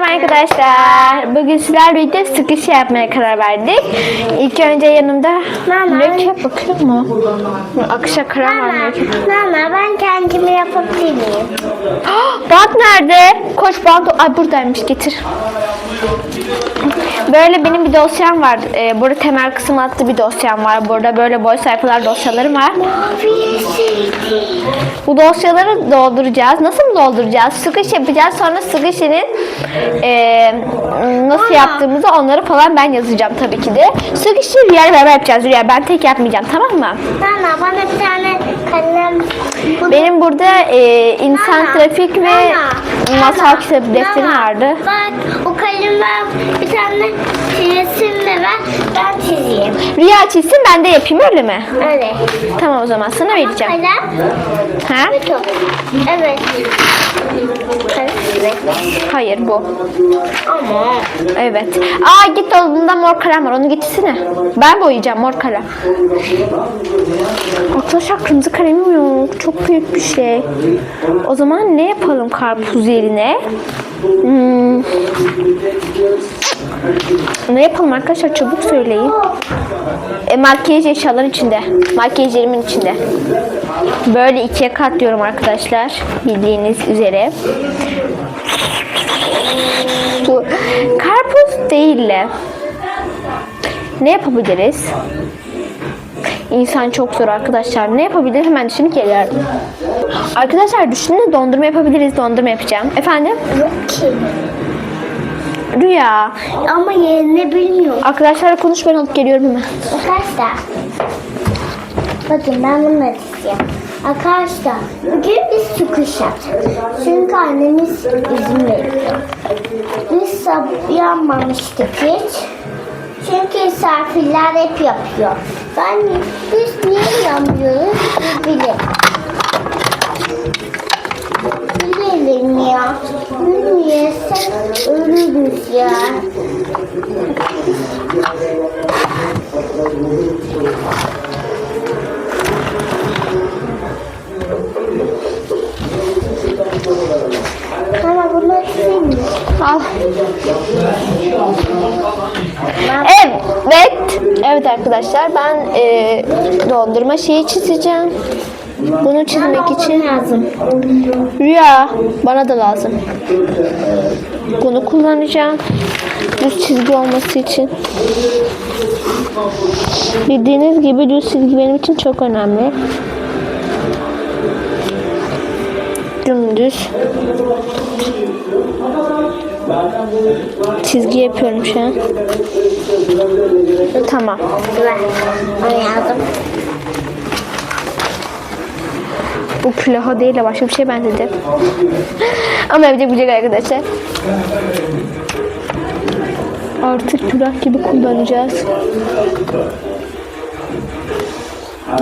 Merhaba arkadaşlar. Bugün sizlerle birlikte sıkış yapmaya karar verdik. İlk önce yanımda mürekkep bakıyor mu? Akışa karar var Mama, ben kendimi yapabilir miyim? Bant nerede? Koş bant. Ay buradaymış getir. Böyle benim bir dosyam var. Ee, burada temel kısım adlı bir dosyam var. Burada böyle boy sayfalar dosyalarım var. Bu dosyaları dolduracağız. Nasıl dolduracağız? Sıkış yapacağız. Sonra sıkışının eee nasıl yaptığımızı onları falan ben yazacağım tabii ki de. Sıkışı Rüya'yla beraber yapacağız. Rüya ben tek yapmayacağım tamam mı? Mama bana bir tane kalem. Benim burada eee, insan Mama, trafik ve mama, masal mama, kitabı defterim mama, vardı. Bak o kalem bir tane resim de ver ben çizeyim. Rüya çizsin ben de yapayım öyle mi? Öyle. Tamam o zaman sana vereceğim. Kalem Ha? ve top. Evet. Evet. Hayır bu. Ama Evet. Aa git bunda mor kalem var onu getirsene. Ben boyayacağım mor kalem. Arkadaşlar kırmızı kalemim yok. Çok büyük bir şey. O zaman ne yapalım karpuz yerine? Hmm. Ne yapalım arkadaşlar çabuk söyleyin. E, makyaj eşyaların içinde. Makyajlarımın içinde. Böyle ikiye katlıyorum arkadaşlar. Bildiğiniz üzere. Karpuz değil de ne yapabiliriz? İnsan çok zor arkadaşlar. Ne yapabilir? Hemen düşünüp geliyorum. Arkadaşlar düşünün dondurma yapabiliriz. Dondurma yapacağım. Efendim? yok ki. Rüya. Ama yerini bilmiyorum. Arkadaşlarla konuş ben alıp geliyorum hemen. Arkadaşlar. Bakın ben bunu yapacağım. Arkadaşlar bugün biz çıkış yapacağız. Çünkü annemiz izin veriyor. Biz sabah yanmamıştık hiç. Çünkü misafirler hep yapıyor. Ben biz niye yanmıyoruz biz Bilelim ya. Ölürüz ya. Evet. Evet arkadaşlar ben e, dondurma şeyi çizeceğim. Bunu çizmek için lazım. Rüya bana da lazım. Bunu kullanacağım. Düz çizgi olması için. Bildiğiniz gibi düz çizgi benim için çok önemli. Dümdüz. Çizgi yapıyorum şu an. Tamam. Onu yazdım. Bu pilaha değil de başka bir şey benzedi. Ama şey yok arkadaşlar. Artık külah gibi kullanacağız.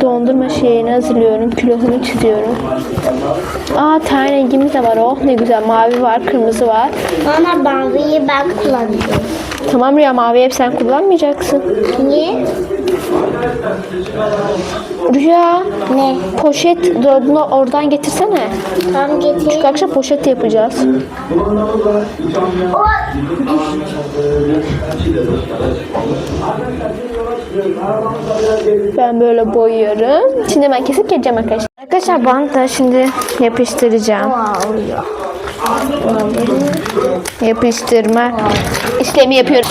Dondurma şeyini hazırlıyorum. Külahını çiziyorum. Aa tane rengimiz de var oh ne güzel. Mavi var, kırmızı var. Ama maviyi ben kullanıyorum. Tamam Rüya mavi hep sen kullanmayacaksın. Niye? Rüya Ne? poşet dolabını oradan getirsene. Tam getir. Çünkü akşam poşet yapacağız. O Ben böyle boyuyorum. Şimdi ben kesip geleceğim arkadaşlar. Arkadaşlar bantla şimdi yapıştıracağım. oluyor. Yapıştırma işlemi yapıyorum.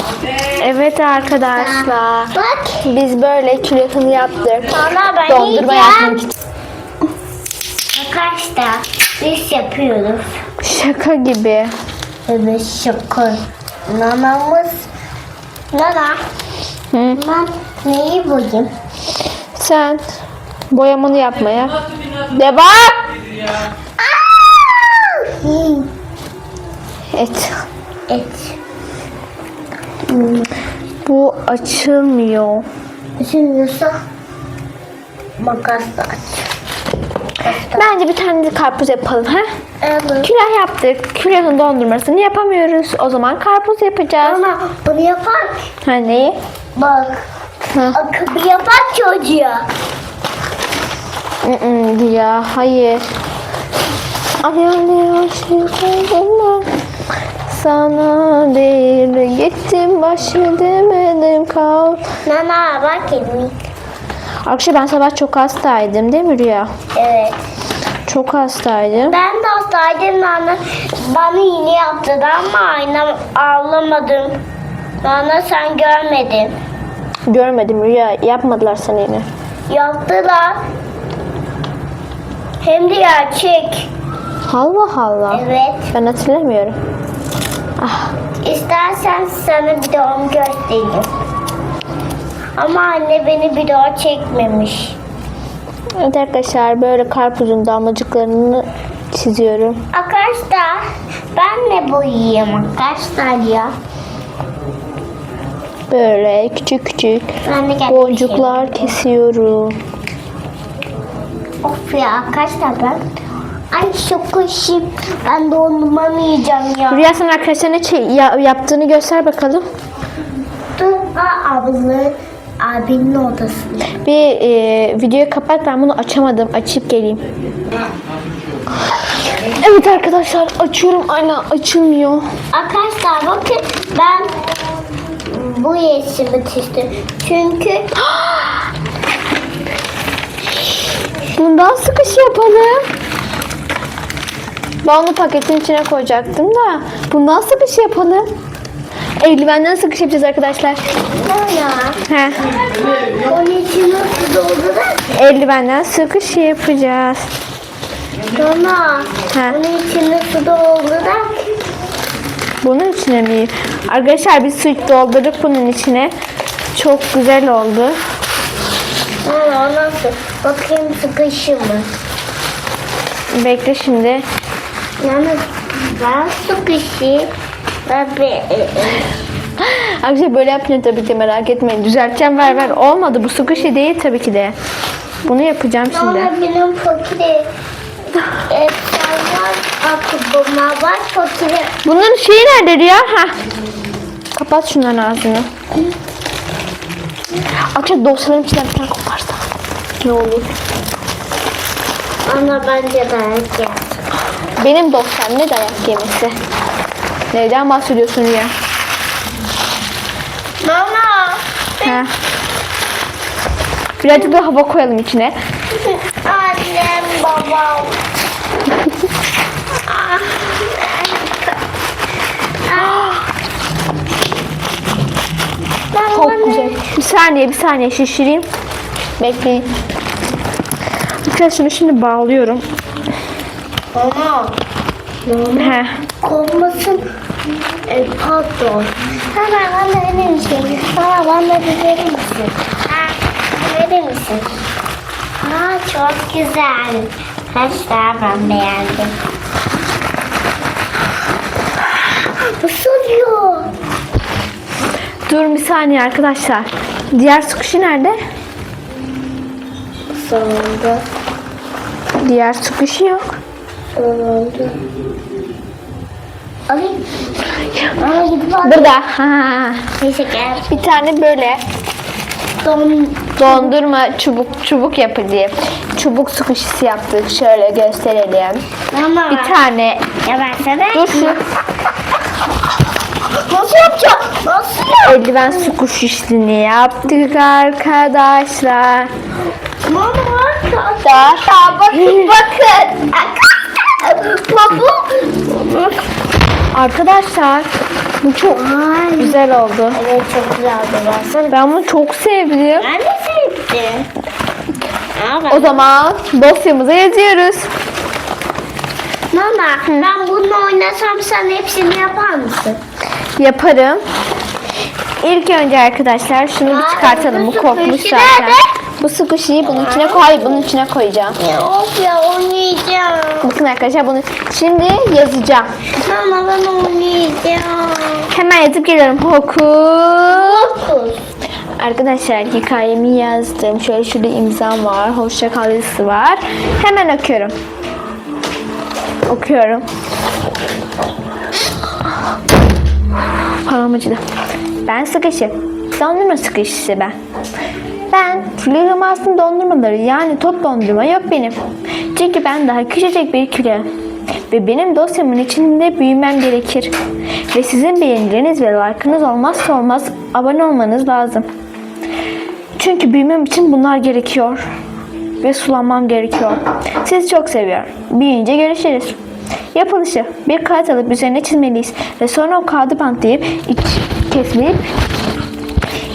Evet arkadaşlar. Bak. Biz böyle külahını yaptık. Sonra ben Dondurma yiyeceğim. yapmak için. Arkadaşlar biz yapıyoruz. Şaka gibi. Evet şaka. Nanamız. Nana. Hı. Ben neyi boyayım? Sen boyamanı yapmaya. Devam. Hmm. Et. Et. Bu açılmıyor. Düşünüyorsa makasla aç. Bence bir tane de karpuz yapalım ha? Evet. Külah yaptık. Külahın dondurmasını yapamıyoruz. O zaman karpuz yapacağız. Ama bunu yapan Ha neyi? bak. Akıllı yapan çocuğa. Mm-mm, ya hayır. Ay ya şey sana değil Gittim baş edemedim kal Nana bak elimi. Arkadaşlar ben sabah çok hastaydım değil mi Rüya? Evet. Çok hastaydım. Ben de hastaydım Nana. Bana iğne yaptılar ama aynam ağlamadım. Nana sen görmedin. Görmedim Rüya. Yapmadılar sana yine. Yaptılar. Hem de gerçek. Allah Allah. Evet. Ben hatırlamıyorum. Ah, İstersen sana bir de onu göstereyim. Ama anne beni bir daha çekmemiş. evet arkadaşlar böyle karpuzun damlacıklarını çiziyorum. Arkadaşlar ben ne boyayayım arkadaşlar ya. Böyle küçük küçük boncuklar kesiyorum. Of ya arkadaşlar ben. Ay çok hoşum. Ben dondurmamı yiyeceğim ya. Rüya sen arkadaşlarına çe- ya- yaptığını göster bakalım. Dur aa, abla abinin odasında. Bir e, videoyu kapat ben bunu açamadım. Açıp geleyim. Evet arkadaşlar açıyorum. Aynen açılmıyor. Arkadaşlar bakın ben bu yeşimi çizdim. Çünkü Bundan sıkış yapalım. Onu paketin içine koyacaktım da. Bundan sıkış yapalım. Eldivenden sıkış yapacağız arkadaşlar. Nana He. onun için nasıl doldurar? Eldivenden sıkış yapacağız. Nana He. onun için nasıl doldurar? Bunun içine mi? Arkadaşlar biz süt doldurduk bunun içine. Çok güzel oldu. O nasıl? Bakayım sıkışı mı? Bekle şimdi. Sıkışı. Ben bir... Arkadaşlar böyle yapınca tabii ki merak etmeyin. Düzelteceğim ver ver. Olmadı bu sıkışı değil tabii ki de. Bunu yapacağım şimdi. Nana benim fakiri. Akıbıma var fakiri. Bunun şeyi nerede ya? Ha. Kapat şunların ağzını. Akşam dosyaların içinden bir tane koparsa. Ne olur? Ana bence yer. Benim dosyam ne dayak yemesi? Neyden bahsediyorsun ya? Mama. Ha. Birazcık da hava koyalım içine. Annem babam. Çok güzel. Bir saniye bir saniye şişireyim. Bekleyin. Arkadaşlar şimdi bağlıyorum. Mama. He. Kopmasın. E, pardon. Hemen bana verir misin? Bana bana bir verir misin? Ha, verir misin? Aa, çok güzel. Arkadaşlar ben beğendim. Isırıyor. Dur bir saniye arkadaşlar. Diğer sıkışı nerede? Sonunda. Diğer sıkışı yok. Sonunda. Alayım. Aa, gidip al. Burada. Ha. Neyse gel. Bir tane böyle Don. dondurma çubuk çubuk yapıcı. Çubuk sıkışısı yaptık. Şöyle gösterelim. Mama. Bir tane. Ya sana. Dur şu Nasıl yapacağım? Nasıl yap? eldiven sıkışısını yaptık arkadaşlar. Mama Da. Bakın bakın. Arkadaşlar bu çok güzel oldu. Evet çok güzeldi. Baksana. Ben bunu çok sevdim. Ben de sevdim. Aa, O zaman dosyamıza yazıyoruz. Nana ben bununla oynasam sen hepsini yapar mısın? Yaparım. İlk önce arkadaşlar şunu bir çıkartalım. Bu sıkışı zaten. Bu sıkışıyı bunun içine koy. Hayır bunun içine koyacağım. Ya of ya oynayacağım. Bakın arkadaşlar bunu şimdi yazacağım. Nana ben oynayacağım. Hemen yazıp geliyorum. Hokus. Dokuz. Arkadaşlar hikayemi yazdım. Şöyle şurada imzam var. Hoşça kal yazısı var. Hemen okuyorum. Okuyorum. Param acıdı. Ben sıkışı. Dondurma sıkışısı ben. Ben Floramans'ın dondurmaları yani top dondurma yok benim. Çünkü ben daha küçücük bir kilo. Ve benim dosyamın içinde büyümem gerekir. Ve sizin beğenileriniz ve like'ınız olmazsa olmaz abone olmanız lazım. Çünkü büyümem için bunlar gerekiyor. Ve sulanmam gerekiyor. Sizi çok seviyorum. Büyüyünce görüşürüz. Yapılışı bir kağıt alıp üzerine çizmeliyiz. Ve sonra o kağıdı bantlayıp iç, kesmeyip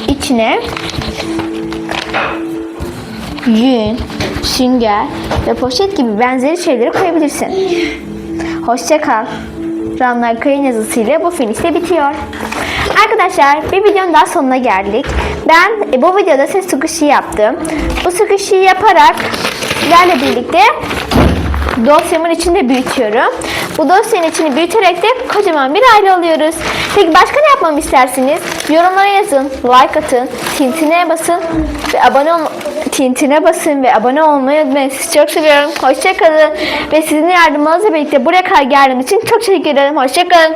içine yün, sünger ve poşet gibi benzeri şeyleri koyabilirsin. Hoşça kal. Ranlar Kayın yazısıyla bu film işte bitiyor. Arkadaşlar bir videonun daha sonuna geldik. Ben e, bu videoda ses sukuşi yaptım. Bu sukuşi yaparak sizlerle birlikte dosyamın içinde büyütüyorum. Bu dosyanın içini büyüterek de kocaman bir aile oluyoruz. Peki başka ne yapmamı istersiniz? Yorumlara yazın, like atın, tintine basın ve abone ol tintine basın ve abone olmayı unutmayın. Sizi çok seviyorum. Hoşçakalın. Ve sizin yardımınızla birlikte buraya kadar geldiğim için çok teşekkür ederim. Hoşçakalın.